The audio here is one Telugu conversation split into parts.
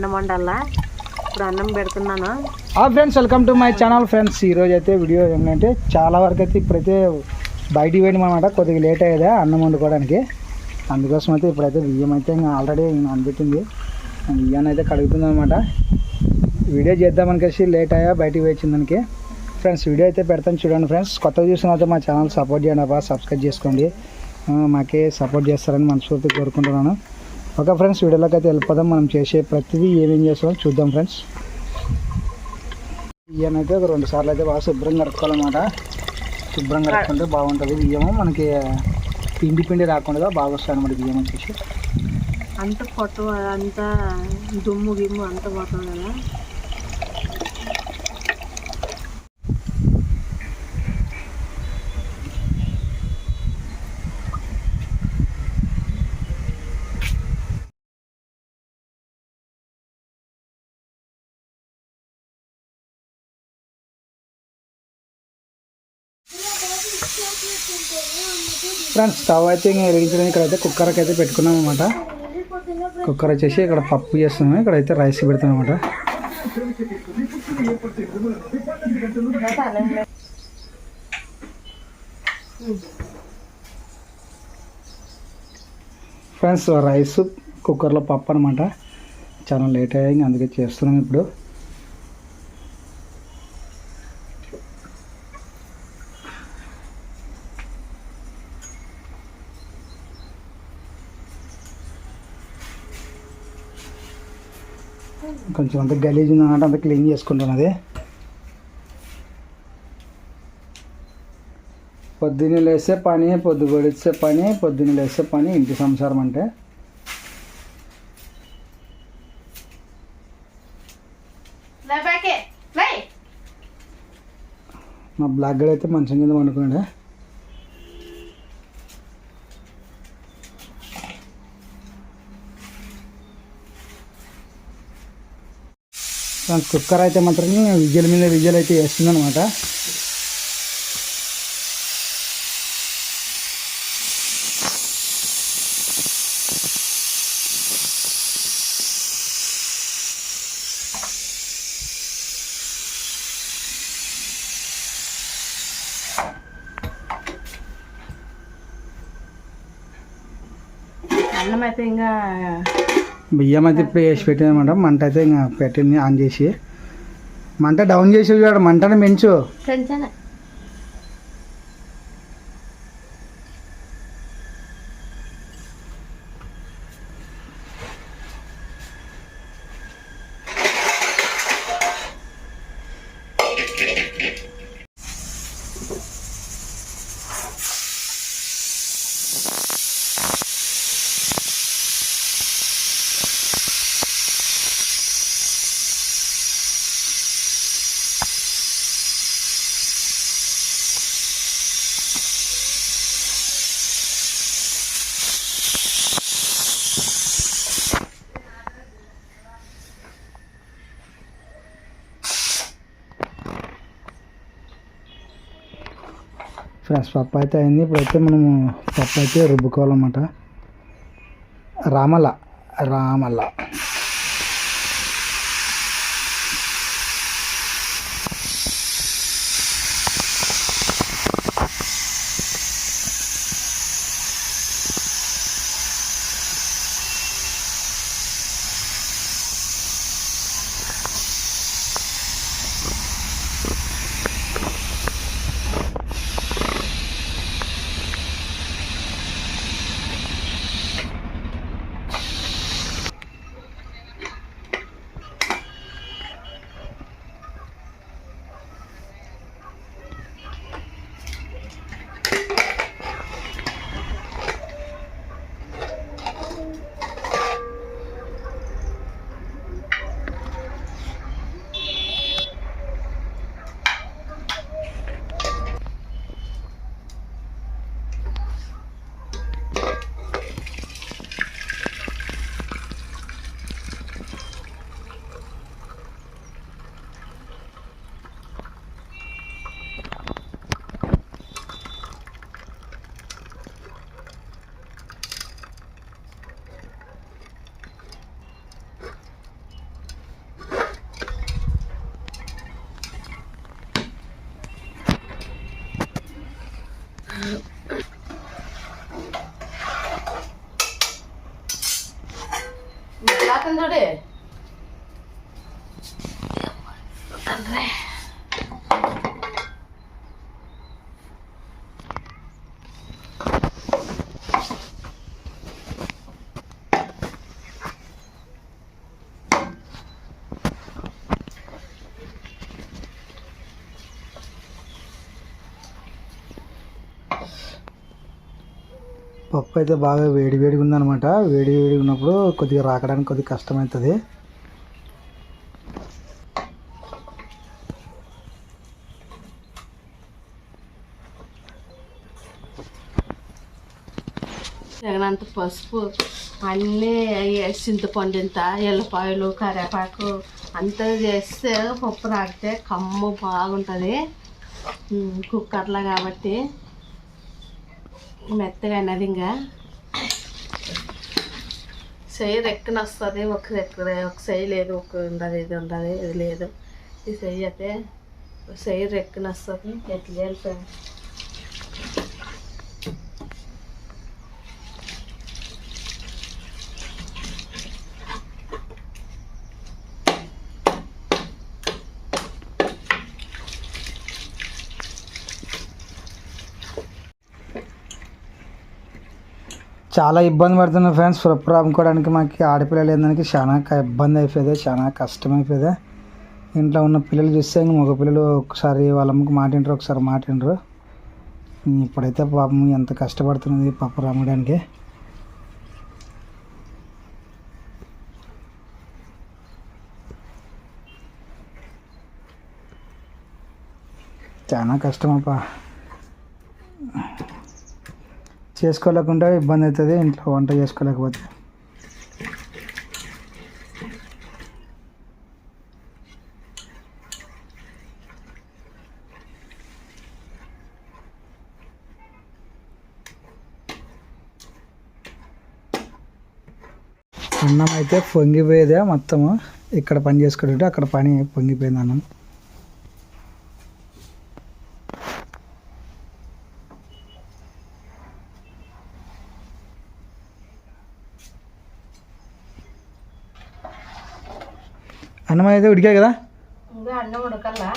అన్నం వండాలా? ఇప్పుడు అన్నం పెడుతున్నాను. ఆ friends welcome to my channel friends. ఈరోజు అయితే వీడియో ఏంటంటే చాలా వరకు అయితే ఇప్పుడైతే బయటికి పోయినాం అనమాట కొద్దిగా లేట్ అయ్యేదా అన్నం వండుకోవడానికి. అందుకోసం అయితే ఇప్పుడైతే బియ్యం అయితే ఇంకా ఆల్రెడీ నానబెట్టింది బియ్యాన్ని అయితే కడుగుతుంది అనమాట వీడియో చేద్దామనికేసి లేట్ అయ్యా బయటికి వచ్చిందానికి ఫ్రెండ్స్ వీడియో అయితే పెడతాను చూడండి ఫ్రెండ్స్. కొత్తగా చూసిన అయితే మా ఛానల్ సపోర్ట్ చేయండి అబ్బా సబ్స్క్రైబ్ చేసుకోండి. మాకే సపోర్ట్ చేస్తారని మనస్ఫూర్తి కోరుకుంటున్నాను. ఓకే ఫ్రెండ్స్ వీడియోలోకి అయితే వెళ్ళిపోదాం. మనం చేసే ప్రతిదీ ఏమేం చేస్తామో చూద్దాం ఫ్రెండ్స్. బియ్యం అయితే ఒక రెండు సార్లు అయితే బాగా శుభ్రంగా కడుక్కోవాలన్నమాట. శుభ్రంగా కడుక్కుంటే బాగుంటుంది. బియ్యము మనకి పిండి పిండి రాకుండా బాగా వస్తాయి అనమాట బియ్యం వచ్చేసి. అంత పొట్ట అంతా దుమ్ము గిమ్ము అంత పోతుంది కదా. ఫ్రెండ్స్ స్టవ్ అయితే ఇంకా వెలిగించడానికి ఇక్కడ అయితే కుక్కర్కి అయితే పెట్టుకున్నాం అనమాట కుక్కర్ వచ్చేసి ఇక్కడ పప్పు చేస్తున్నాము ఇక్కడ అయితే రైస్ పెడతాం అనమాట ఫ్రెండ్స్ రైస్ కుక్కర్లో పప్పు అనమాట చాలా లేట్ అయ్యాయి. అందుకే చేస్తున్నాం ఇప్పుడు. కొంచెం అంత గలీజ్ ఉందన్నమాట అంత క్లీన్ చేసుకుంటాను అది. పొద్దున్నే లేస్తే పని పొద్దు పొడిస్తే పని పొద్దున్నే లేస్తే పని ఇంటి సంసారం అంటే. మా. బ్లాక్ గడ్ అయితే మంచం కింద పండుకున్నాడు ఫ్రెండ్స్ కుక్కర్ అయితే మాత్రం విజల్ మీద విజల్ అయితే వేస్తుంది అనమాట అన్నం అయితే ఇంకా బియ్యం అయితే ఇప్పుడు వేసి పెట్టిందన్నమాట మంట అయితే ఇంకా పెట్టింది ఆన్ చేసి. మంట డౌన్ చేసి చూడు మంటను పెంచు ఫ్రెండ్స్ పప్పు అయితే అయింది. ఇప్పుడైతే మనము పప్పు అయితే రుబ్బుకోవాలన్నమాట. రామల రామల. you. పప్పు అయితే బాగా వేడి వేడిగా ఉందన్నమాట. వేడి వేడిగా ఉన్నప్పుడు కొద్దిగా రాకడానికి కొద్దిగా కష్టమవుతుంది తగినంత పసుపు అన్నీ చింతపండు ఇంత ఎల్లపాయలు కరివేపాకు అంతా చేస్తే పప్పు రాగితే కమ్ము బాగుంటుంది. కుక్కర్లో కాబట్టి. మెత్తగా అన్నది ఇంకా. చెయ్యి రెక్కన వస్తుంది ఒక రెక్క ఒక చెయ్యి లేదు ఒక ఉండదు ఇది ఉండదు ఇది లేదు. ఈ చెయ్యి అయితే చెయ్యి రెక్కన వస్తుంది ఎట్లా చాలా ఇబ్బంది పడుతున్నాం ఫ్రెండ్స్. పప్పు అమ్ముకోవడానికి మాకు ఆడపిల్లలు ఏందానికి చాలా ఇబ్బంది అయిపోయేది చాలా కష్టం అయిపోయేది. ఇంట్లో ఉన్న పిల్లలు చూస్తే ఇంక మగ పిల్లలు ఒకసారి వాళ్ళ అమ్మకి ఒకసారి మాటిండ్రు ఇప్పుడైతే పాపం ఎంత కష్టపడుతున్నది పప్పు అమ్మడానికి చాలా కష్టం చేసుకోలేకుండా ఇబ్బంది అవుతుంది ఇంట్లో వంట చేసుకోలేకపోతే. అన్నం అయితే పొంగిపోయేదే మొత్తము. ఇక్కడ పని చేసుకుంటుంటే అక్కడ పని పొంగిపోయింది అన్నం. అన్నం అయితే ఉడికాయి కదా? అన్నం ఉడకల్లా?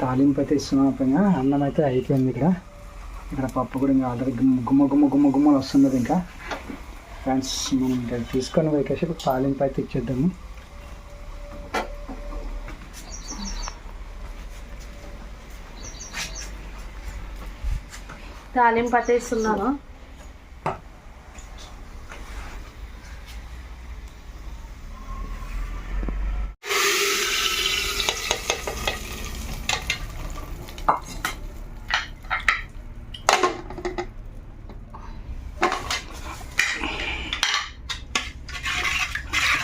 తాలింపు అయితే ఇస్తున్నాం అప్పగా అన్నం అయితే అయిపోయింది ఇక్కడ. ఇక్కడ పప్పు కూడా ఇంకా ఆల్రెడీ గుమ్మ గుమ్మ గుమ్మ గుమ్మ గుమ్మలు వస్తున్నది ఇంకా. ఫ్రెండ్స్ మనం ఇంకా తీసుకొని ఇప్పుడు తాలింపు అయితే ఇచ్చేద్దాము. తాలింపు పట్టేస్తున్నాను.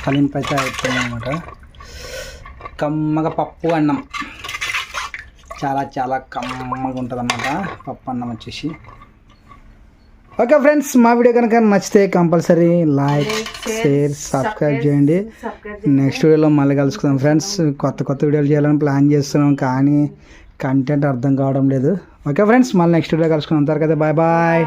తలింపు అయితే అయిపోయింది అనమాట కమ్మగా పప్పు అన్నం. చాలా చాలా కమ్మగా ఉంటుంది అన్నమాట పప్పు అన్నం వచ్చేసి. ఓకే ఫ్రెండ్స్ మా వీడియో కనుక నచ్చితే కంపల్సరీ లైక్ షేర్ సబ్స్క్రైబ్ చేయండి. నెక్స్ట్ వీడియోలో మళ్ళీ కలుసుకుందాం ఫ్రెండ్స్. కొత్త కొత్త వీడియోలు చేయాలని ప్లాన్ చేస్తున్నాం కానీ కంటెంట్ అర్థం కావడం లేదు. ఓకే ఫ్రెండ్స్ మళ్ళీ నెక్స్ట్ వీడియో కలుసుకుందాం. తర్వాత బాయ్ బాయ్